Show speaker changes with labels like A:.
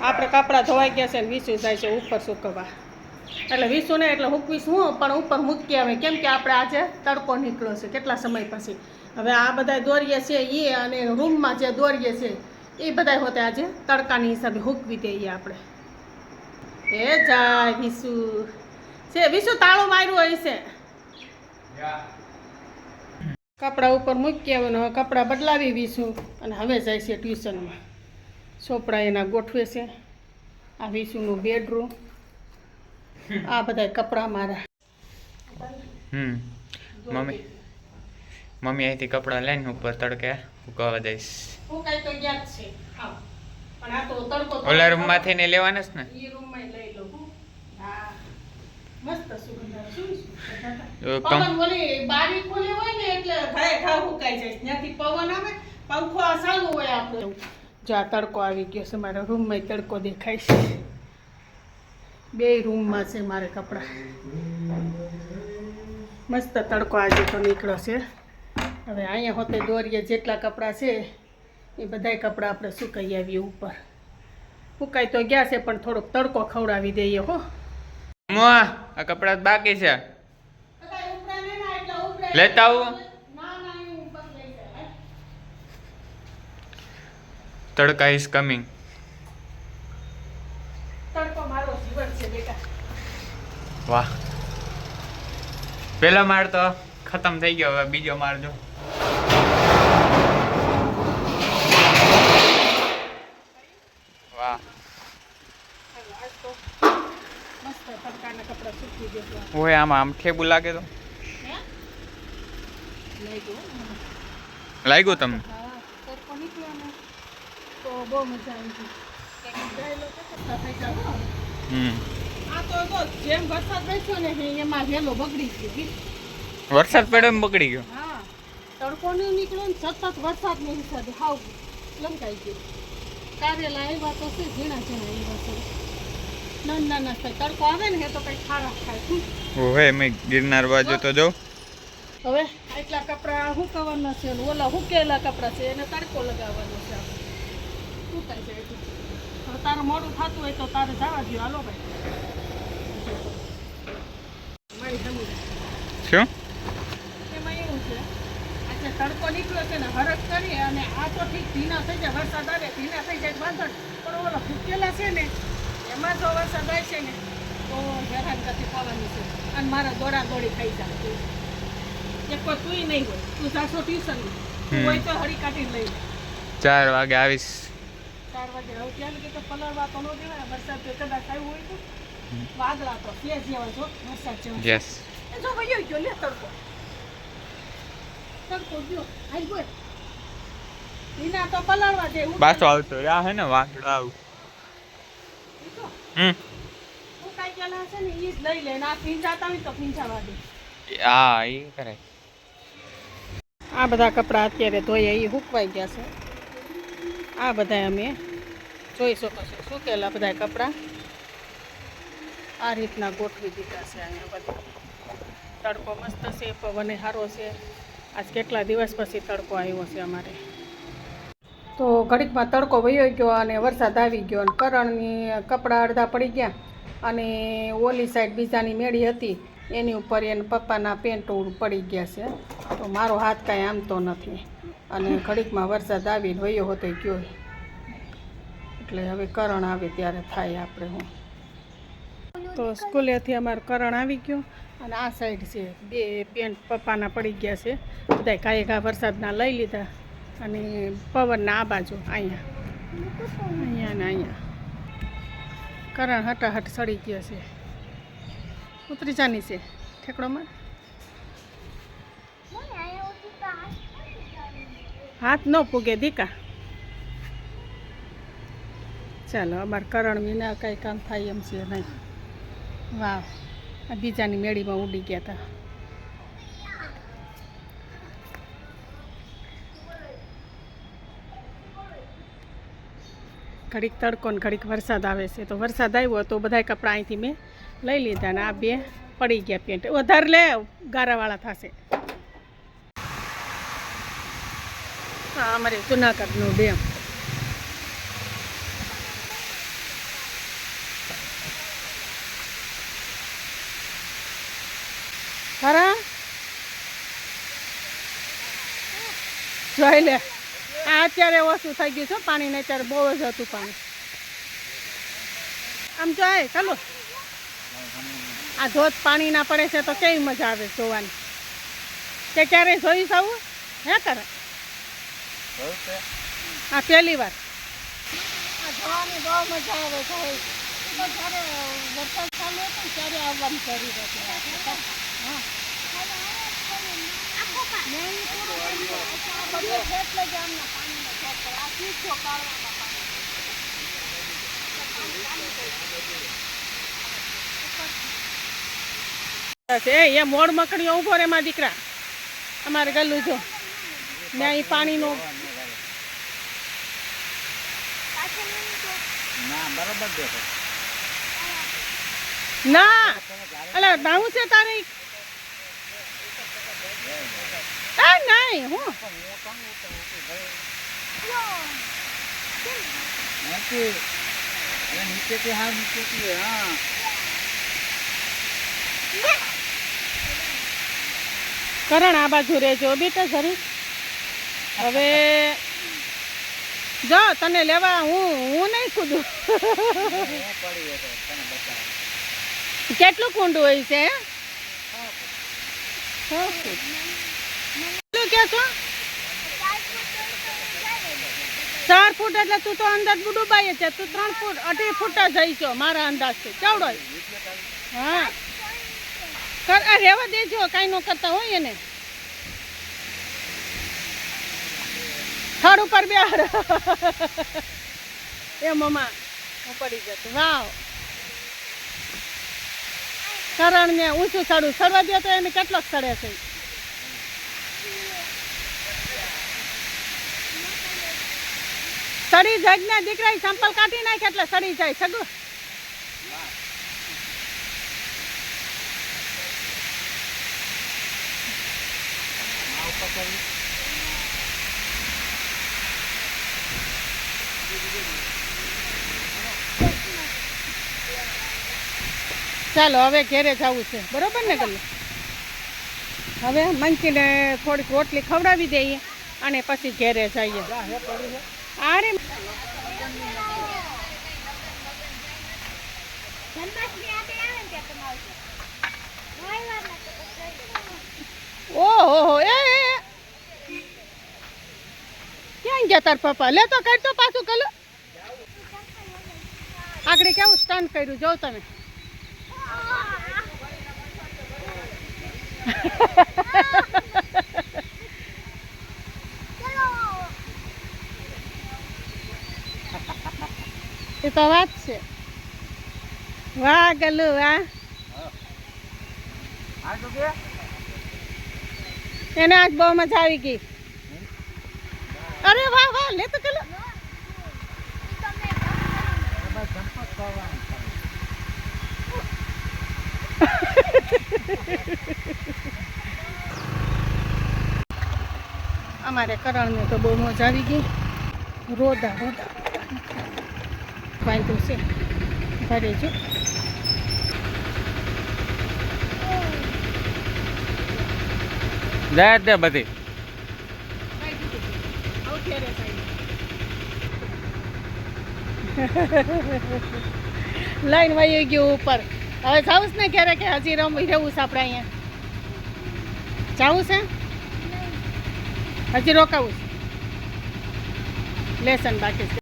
A: આપણે કપડાં ધોવાઈ ગયા છે ને વીસું જાય છે ઉપર સૂકવવા. એટલે વીસું ને એટલે હુકવીશું હું પણ ઉપર મૂકી આવે કેમ કે આપણે આજે તડકો નીકળ્યો છે કેટલા સમય પછી. હવે આ બધા દોરીએ છીએ એ અને રૂમમાં જે દોરીએ છીએ એ બધા હોતે આજે તડકાની હિસાબે હુકવી દઈએ આપણે. એ જાય વિસુ. છે વિસુ તાળું માર્યું હોય છે. કપડાં ઉપર મૂકી આવે કપડાં બદલાવી વિસુ. અને હવે જાય છે ટ્યુશનમાં. ચોપડા એના ગોઠવે છે. આ વિસુનું બેડરૂમ. આ બધા કપડાં મારા.
B: હમ. મમ્મી. મમ્મી અહીંથી કપડાં લઈને ઉપર તડકે ઉકાવા દઈશ
A: હું તો યાદ છે. હા. પણ આ તો તડકો
B: ઓલા રૂમમાંથી ને લેવાના જ ને?
A: ઈ રૂમમાં લઈ લઉં હા. મસ્ત સુગંધ શું પવન ઓલી બારી ખુલી હોય ને એટલે ઘાય ઘા હુકાઈ જાય. ત્યાંથી પવન આવે પંખો ચાલુ હોય આપણો. જો આ તડકો આવી ગયો છે મારા રૂમમાં તડકો દેખાય છે. બે રૂમમાં છે મારે કપડાં. મસ્ત તડકો આજે તો નીકળ્યો છે. હવે અહીંયા હોતે દોરીએ જેટલા કપડાં છે એ બધાય કપડાં આપણે સુકાઈ આવીએ ઉપર. સુકાઈ તો ગયા છે પણ થોડોક તડકો ખવડાવી દઈએ હો.
B: આ કપડાં બાકી છે. લેતા આવું. તડકા ઇઝ કમિંગ વાહ. પેલો માળ તો ખતમ થઈ ગયો હવે બીજો માળ જો. વાહ. ઓય આમાં આમ ઠેબુ લાગે તો. લાગ્યું તમને
A: હા તડકો નીકળ્યો ને તો બહુ મજા આવી ગઈ. ગયેલો થઈ જાવ
B: હમ.
A: આ તો જેમ વરસાદ બેસ્યો ને એમાં વહેલો બગડી ગયો
B: વરસાદ પડ્યો એમ બગડી ગયો?
A: હા. તડકો નહીં નીકળ્યો ને સતત વરસાદ નહીં હિસાબે હાવ લંકાઈ ગયું. કારેલા આવ્યા તો છે ઝીણા ઝીણા એવા છે. નાના નાના થાય તડકો આવે ને એ તો કંઈ ખારા ખાય હમ.
B: ઓહે મેં ગિરનાર બાજુ તો જો.
A: હવે આટલા કપડા હુકવવાના છે? ને ઓલા હુકેલા કપડાં છે? એને તડકો લગાવવાનો છે. આપણે છે હવે તારે મોડું થતું હોય તો તારે જવા દો હાલો ભાઈ.
B: શું?
A: એમાં એવું છે આજે તડકો નીકળ્યો છે ને હરક કરી અને આ તો ઠીક ભીના થઈ જાય વરસાદ આવે ભીના થઈ જાય બાંધણ પણ ઓલા ફૂકેલા છે ને એમાં જો વરસાદ આવે છે ને તો હેરાન કરતી થવાની છે. અને મારા દોડા દોડી ખાઈ જાય. એક તુંય નહીં હોય. તું જાશો ટ્યુશન તું. હોય તો હરી કાઢીને લઈ
B: ચાર વાગે આવીશ.
A: ચાર વાગે હવે ત્યાં પલળવા તો ન દેવાય વરસાદ તો કદાચ આવ્યું હોય તો. વાદળા તો તે જેવા જો વરસાદ જેવા.
B: યસ
A: જો વયો ગયો લે તડકો. તડકો ગયો. તો પલાળવા દે
B: આવતો આ હે ને વાંદડો આવું. હમ.
A: હું કાઈ ગયેલા હશે ને ઈ જ લઈ લે ને આ ભીંજાતા હોય તો પીંજાવા દે.
B: હા એ કરે.
A: આ બધા કપડાં અત્યારે ધોયા એ સુકવાઈ ગયા છે. આ બધા અમે જોઈ શકો છો શું કહેલા બધા કપડાં? આ રીતના ગોઠવી દીધા છે અહીંયા બધા. તડકો મસ્ત છે, પવન સારો છે. આજ કેટલા દિવસ પછી તડકો આવ્યો છે અમારે. તો ઘડીકમાં તડકો વયો ગયો અને વરસાદ આવી ગયો અને કરણની કપડાં અડધા પડી ગયા અને ઓલી સાઈડ બીજાની મેળી હતી. એની ઉપર એને પપ્પાના પેન્ટ પડી ગયા છે. તો મારો હાથ કાંઈ આમ તો નથી. અને ઘડીકમાં વરસાદ આવીને વયો હતો ગયો. એટલે હવે કરણ આવે ત્યારે થાય આપણે હું. તો સ્કૂલેથી અમારું કરણ આવી ગયો અને આ સાઈડ છે. બે પેન્ટ પપ્પાના પડી ગયા છે. બધા કાંઈ ઘા વરસાદના લઈ લીધા અને પવનના આ બાજુ અહીંયા. અહીંયા ને અહીંયા. કરણ હટાહટ સડી ગયો છે. ઉતરી જાની છે ઠેકડોમાં. હાથ ન પૂગે દીકા. ચાલો, અમારે કરણ વિના કાંઈ કામ થાય એમ છે નહીં. વાવ આ બીજાની મેળીમાં ઉડી ગયા હતા ઘડીક તડકો ને ઘડીક વરસાદ આવે છે. તો વરસાદ આવ્યો તો બધા કપડાં અહીંથી મેં લઈ લીધા ને આ બે પડી ગયા પેન્ટ. વધારે લે, ગારાવાળા થશે. આ અમારે જુનાગઢનું ડેમ. જોઈ લે આ અત્યારે ઓછું થઈ ગયું છે પાણી ને અત્યારે બહુ જ હતું પાણી. આમ જો ચાલો. આ ધોધ પાણી ના પડે છે તો કેવી મજા આવે જોવાની. કે ક્યારે જોઈશ આવું? હે કરે હા, પહેલી વાર. જોવાની બહુ મજા આવે છે. એ તો જ્યારે વરસાદ ચાલુ હતો ત્યારે આવવાની હા. એ એ મોડ મકડીઓ ઊભો રે માં દીકરા. અમારે ગલું જો. ને અહીં પાણીનો ના અલા નાવું છે તારે એ નહીં હું કરણ આ બાજુ રહેજો બેટા સરી હવે જો તને લેવા હું હું નહીં કૂદું. કેટલું કુંડું હોય છે? ચાર ફૂટ એટલે તું તો અંદાજ ડૂબાઈ છે. તું ત્રણ ફૂટ, અઢી ફૂટ જ છો મારા અંદાજથી ચવડો હા. કર, આ રહેવા દેજો, કાંઈ ન કરતા હોય એને. થડ ઉપર બેહાર એ મમા હું પડી જતું વાવ. કરણને ઊંચું ચડું. ચડવા દે તો એને કેટલો ચડે છે. સડી જગના દીકરા સંપલ કાઢી નાખે એટલે સડી જાય, સગું. ચાલો, હવે ઘેરે જવું છે. બરોબર ને, ગલ્લું? હવે મંચીને થોડીક રોટલી ખવડાવી દઈએ અને પછી ઘેરે જઈએ. અરે ઓહો, એ. ક્યાં ગયા તાર પપ્પા? લે તો કાઢ પાછું કલું આગળ કેવું સ્ટન્ટ કર્યું? જોઉં તમે એ તો વાત છે. વાહ, ગલુ, વાહ. એને આજ બહુ મજા આવી ગઈ. અરે વાહ વાહ, લે તો ગલુ. અમારે કરણને તો બહુ મજા આવી ગઈ. રોદા રોદા. બાંધ્યું છે. ઊભા જો
B: જાય તે બધી.
A: લાઈન વાઈ ગયું ઉપર. હવે જાવું ને ક્યારે કે હજી રમ રહેવું છે આપણે અહીંયા. જાવું છે? હજી રોકાવું છે. લેસન બાકી છે.